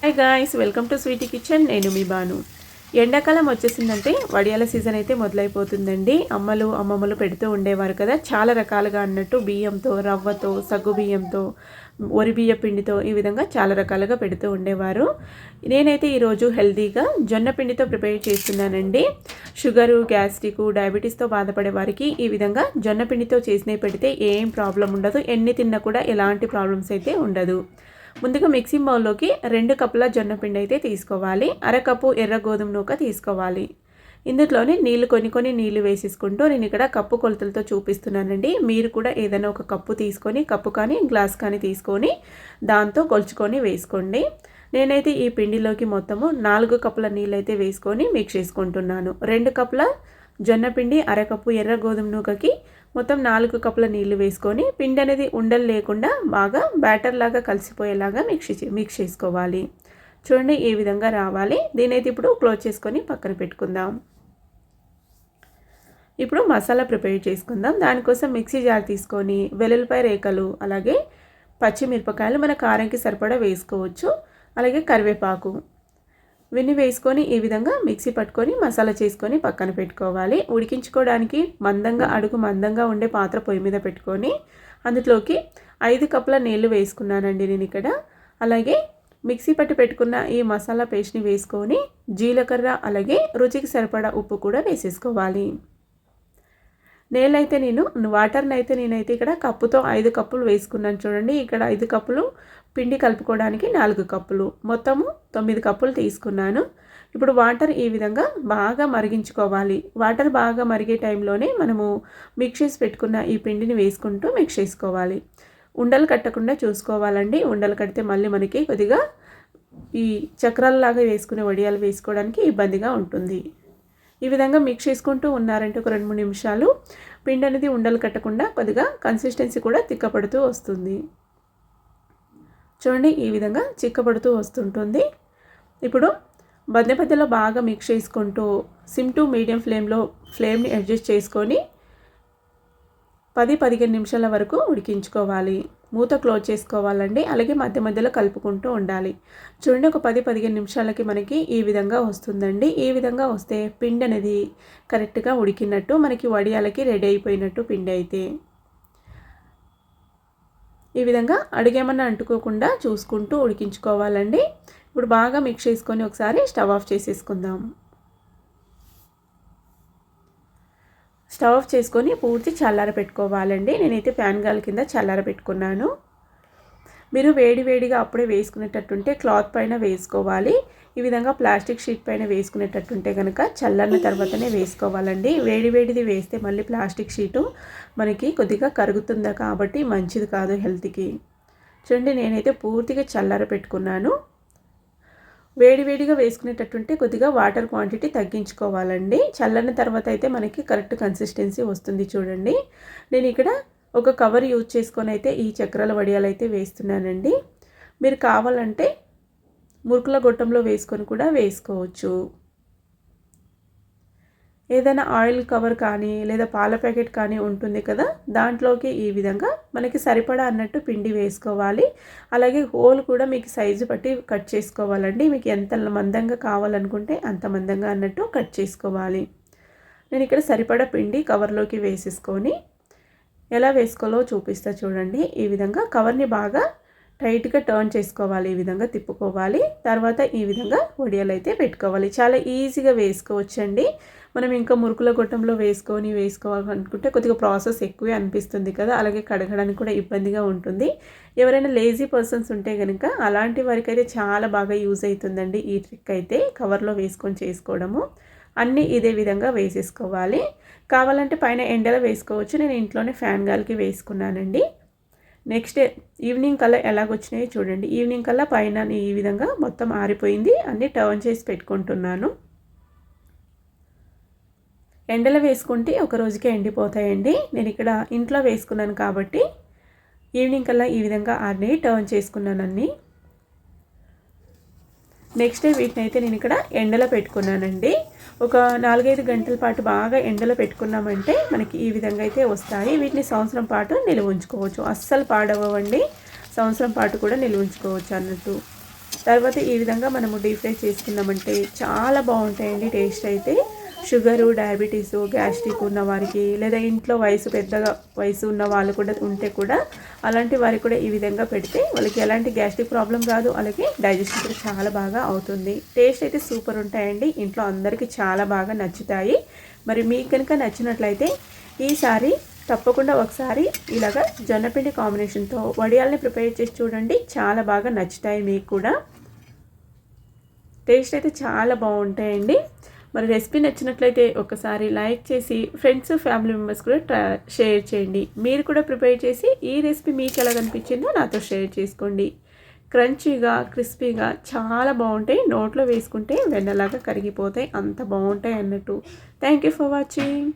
Hi guys welcome to sweety kitchen నేను మీ బాను. ఎండాకాలం వచ్చేసిందంటే వడియాల సీజన్ అయితే మొదలైపోతుందండి. అమ్మలు అమ్మమ్మలు పెడుతూ ఉండేవారు కదా. చాలా రకాలుగా అన్నట్టు బియ్యంతో రవ్వతో సగ్గు బియ్యంతో వరి బియ్య పిండితో ఈ విధంగా చాలా రకాలుగా పెడుతూ ఉండేవారు. నేనైతే ఈరోజు హెల్తీగా జొన్న పిండితో ప్రిపేర్ చేస్తున్నానండి. షుగరు గ్యాస్ట్రిక్ డయాబెటీస్తో బాధపడే వారికి ఈ విధంగా జొన్న పిండితో చేసినవి పెడితే ఏం ప్రాబ్లం ఉండదు. ఎన్ని తిన్నా కూడా ఎలాంటి ప్రాబ్లమ్స్ అయితే ఉండదు. ముందుగా మిక్సీ బౌల్లోకి రెండు కప్పుల జొన్నపిండి అయితే తీసుకోవాలి. అరకప్పు ఎర్ర గోధుమ నూక తీసుకోవాలి. ఇందులోనే నీళ్ళు కొన్ని కొన్ని నీళ్ళు వేసేసుకుంటూ నేను ఇక్కడ కప్పు కొలతలతో చూపిస్తున్నానండి. మీరు కూడా ఏదైనా ఒక కప్పు తీసుకొని కప్పు కానీ గ్లాస్ కానీ తీసుకొని దాంతో కొలుచుకొని వేసుకోండి. నేనైతే ఈ పిండిలోకి మొత్తము నాలుగు కప్పుల నీళ్ళైతే వేసుకొని మిక్స్ చేసుకుంటున్నాను. రెండు కప్పుల జొన్నపిండి అరకప్పు ఎర్ర గోధుమ నూకకి మొత్తం నాలుగు కప్పుల నీళ్ళు వేసుకొని పిండి అనేది ఉండలు లేకుండా బాగా బ్యాటర్ లాగా కలిసిపోయేలాగా మిక్స్ మిక్స్ చేసుకోవాలి. చూడండి ఈ విధంగా రావాలి. దీనైతే ఇప్పుడు క్లోజ్ చేసుకొని పక్కన పెట్టుకుందాం. ఇప్పుడు మసాలా ప్రిపేర్ చేసుకుందాం. దానికోసం మిక్సీ జార్ తీసుకొని వెల్లుల్లిపాయ రేఖలు అలాగే పచ్చిమిరపకాయలు మన కారంకి సరిపడా వేసుకోవచ్చు. అలాగే కరివేపాకు. ఇవన్నీ వేసుకొని ఈ విధంగా మిక్సీ పట్టుకొని మసాలా చేసుకొని పక్కన పెట్టుకోవాలి. ఉడికించుకోవడానికి మందంగా అడుగు మందంగా ఉండే పాత్ర పొయ్యి మీద పెట్టుకొని అందులోకి ఐదు కప్పుల నీళ్ళు వేసుకున్నానండి నేను ఇక్కడ. అలాగే మిక్సీ పట్టి పెట్టుకున్న ఈ మసాలా పేస్ట్ని వేసుకొని జీలకర్ర అలాగే రుచికి సరిపడా ఉప్పు కూడా వేసేసుకోవాలి. నేలైతే నేను వాటర్ని అయితే నేనైతే ఇక్కడ కప్పుతో ఐదు కప్పులు వేసుకున్నాను చూడండి. ఇక్కడ ఐదు కప్పులు పిండి కలుపుకోవడానికి నాలుగు కప్పులు. మొత్తము తొమ్మిది కప్పులు తీసుకున్నాను. ఇప్పుడు వాటర్ ఈ విధంగా బాగా మరిగించుకోవాలి. వాటర్ బాగా మరిగే టైంలోనే మనము మిక్స్ చేసి పెట్టుకున్న ఈ పిండిని వేసుకుంటూ మిక్స్ చేసుకోవాలి. ఉండలు కట్టకుండా చూసుకోవాలండి. ఉండలు కడితే మళ్ళీ మనకి కొద్దిగా ఈ చక్రాలలాగా వేసుకునే వడియాలు వేసుకోవడానికి ఇబ్బందిగా ఉంటుంది. ఈ విధంగా మిక్స్ చేసుకుంటూ ఉన్నారంటే ఒక రెండు మూడు నిమిషాలు. పిండి అనేది ఉండలు కట్టకుండా కొద్దిగా కన్సిస్టెన్సీ కూడా తిక్కపడుతూ వస్తుంది. చూడండి ఈ విధంగా చిక్కబడుతూ వస్తుంటుంది. ఇప్పుడు బద్దె బద్దెలో బాగా మిక్స్ చేసుకుంటూ సిమ్ టు మీడియం ఫ్లేమ్లో ఫ్లేమ్ని అడ్జస్ట్ చేసుకొని పది పదిహేను నిమిషాల వరకు ఉడికించుకోవాలి. మూత క్లోజ్ చేసుకోవాలండి. అలాగే మధ్య మధ్యలో కలుపుకుంటూ ఉండాలి. చూడండి ఒక పది పదిహేను నిమిషాలకి మనకి ఈ విధంగా వస్తుందండి. ఈ విధంగా వస్తే పిండి అనేది కరెక్ట్గా ఉడికినట్టు మనకి వడియాలకి రెడీ అయిపోయినట్టు పిండి అయితే. ఈ విధంగా అడుగేమన్నా అంటుకోకుండా చూసుకుంటూ ఉడికించుకోవాలండి. ఇప్పుడు బాగా మిక్స్ చేసుకొని ఒకసారి స్టవ్ ఆఫ్ చేసేసుకుందాం. స్టవ్ ఆఫ్ చేసుకొని పూర్తి చల్లార పెట్టుకోవాలండి. నేనైతే ఫ్యాన్ గాలి కింద చల్లార పెట్టుకున్నాను. మీరు వేడి వేడిగా అప్పుడే వేసుకునేటట్టుంటే క్లాత్ పైన వేసుకోవాలి. ఈ విధంగా ప్లాస్టిక్ షీట్ పైన వేసుకునేటట్టుంటే కనుక చల్లన్న తర్వాతనే వేసుకోవాలండి. వేడి వేడిది వేస్తే మళ్ళీ ప్లాస్టిక్ షీటు మనకి కొద్దిగా కరుగుతుందా కాబట్టి మంచిది కాదు హెల్త్కి. చూడండి నేనైతే పూర్తిగా చల్లార పెట్టుకున్నాను. వేడివేడిగా వేసుకునేటట్టుంటే కొద్దిగా వాటర్ క్వాంటిటీ తగ్గించుకోవాలండి. చల్లని తర్వాత అయితే మనకి కరెక్ట్ కన్సిస్టెన్సీ వస్తుంది చూడండి. నేను ఇక్కడ ఒక కవర్ యూజ్ చేసుకొని అయితే ఈ చక్రాల వడియాలు అయితే వేస్తున్నానండి. మీరు కావాలంటే మురుకుల గొట్టంలో వేసుకొని కూడా వేసుకోవచ్చు. ఏదైనా ఆయిల్ కవర్ కానీ లేదా పాల ప్యాకెట్ కానీ ఉంటుంది కదా దాంట్లోకి ఈ విధంగా మనకి సరిపడా అన్నట్టు పిండి వేసుకోవాలి. అలాగే హోల్ కూడా మీకు సైజు బట్టి కట్ చేసుకోవాలండి. మీకు ఎంత మందంగా కావాలనుకుంటే అంత మందంగా అన్నట్టు కట్ చేసుకోవాలి. నేను ఇక్కడ సరిపడా పిండి కవర్లోకి వేసేసుకొని ఎలా వేసుకోవాలో చూపిస్తా చూడండి. ఈ విధంగా కవర్ని బాగా టైట్గా టర్న్ చేసుకోవాలి ఈ విధంగా తిప్పుకోవాలి. తర్వాత ఈ విధంగా వడియాలు అయితే పెట్టుకోవాలి. చాలా ఈజీగా వేసుకోవచ్చండి. మనం ఇంకా మురుకుల గొట్టంలో వేసుకొని వేసుకోవాలనుకుంటే కొద్దిగా ప్రాసెస్ ఎక్కువే అనిపిస్తుంది కదా. అలాగే కడగడానికి కూడా ఇబ్బందిగా ఉంటుంది. ఎవరైనా లేజీ పర్సన్స్ ఉంటే కనుక అలాంటి వారికి అయితే చాలా బాగా యూజ్ అవుతుందండి ఈ ట్రిక్ అయితే కవర్లో వేసుకొని చేసుకోవడము. అన్నీ ఇదే విధంగా వేసేసుకోవాలి. కావాలంటే పైన ఎండలో వేసుకోవచ్చు. నేను ఇంట్లోనే ఫ్యాన్ గాలికి వేసుకున్నానండి. నెక్స్ట్ ఈవినింగ్ కల్లా ఎలాగొచ్చినాయో చూడండి. ఈవినింగ్ కల్లా పైన ఈ విధంగా మొత్తం ఆరిపోయింది. అన్నీ టర్న్ చేసి పెట్టుకుంటున్నాను. ఎండలో వేసుకుంటే ఒక రోజుకే ఎండిపోతాయండి. నేను ఇక్కడ ఇంట్లో వేసుకున్నాను కాబట్టి ఈవినింగ్ కల్లా ఈ విధంగా ఆరిని టర్న్ చేసుకున్నాను అన్నీ. నెక్స్ట్ డే వీటిని అయితే నేను ఇక్కడ ఎండలో పెట్టుకున్నానండి. ఒక నాలుగైదు గంటల పాటు బాగా ఎండలో పెట్టుకున్నామంటే మనకి ఈ విధంగా అయితే వస్తాయి. వీటిని సంవత్సరం పాటు నిల్వ ఉంచుకోవచ్చు. అస్సలు పాడవ్వండి. సంవత్సరం పాటు కూడా నిల్వ ఉంచుకోవచ్చు అన్నట్టు. తర్వాత ఈ విధంగా మనము డీప్ ఫ్రై చేసుకున్నామంటే చాలా బాగుంటాయండి టేస్ట్ అయితే. షుగరు డయాబెటీస్ గ్యాస్ట్రిక్ ఉన్న వారికి లేదా ఇంట్లో వయసు పెద్దగా వయసు ఉన్న వాళ్ళు కూడా ఉంటే కూడా అలాంటి వారికి కూడా ఈ విధంగా పెడితే వాళ్ళకి ఎలాంటి గ్యాస్ట్రిక్ ప్రాబ్లం రాదు. అలాగే డైజెషన్ కూడా చాలా బాగా అవుతుంది. టేస్ట్ అయితే సూపర్ ఉంటాయండి. ఇంట్లో అందరికీ చాలా బాగా నచ్చుతాయి. మరి మీకు కనుక నచ్చినట్లయితే ఈసారి తప్పకుండా ఒకసారి ఇలాగా జొన్నపిండి కాంబినేషన్తో వడియాల్ని ప్రిపేర్ చేసి చూడండి. చాలా బాగా నచ్చుతాయి మీకు కూడా. టేస్ట్ అయితే చాలా బాగుంటాయండి. మరి రెసిపీ నచ్చినట్లయితే ఒకసారి లైక్ చేసి ఫ్రెండ్స్ ఫ్యామిలీ మెంబర్స్ కూడా ట్రా షేర్ చేయండి. మీరు కూడా ప్రిపేర్ చేసి ఈ రెసిపీ మీకు ఎలా కనిపించిందో నాతో షేర్ చేసుకోండి. క్రంచీగా క్రిస్పీగా చాలా బాగుంటాయి. నోట్లో వేసుకుంటే వెన్నలాగా కరిగిపోతాయి. అంత బాగుంటాయి అన్నట్టు. Thank you for watching.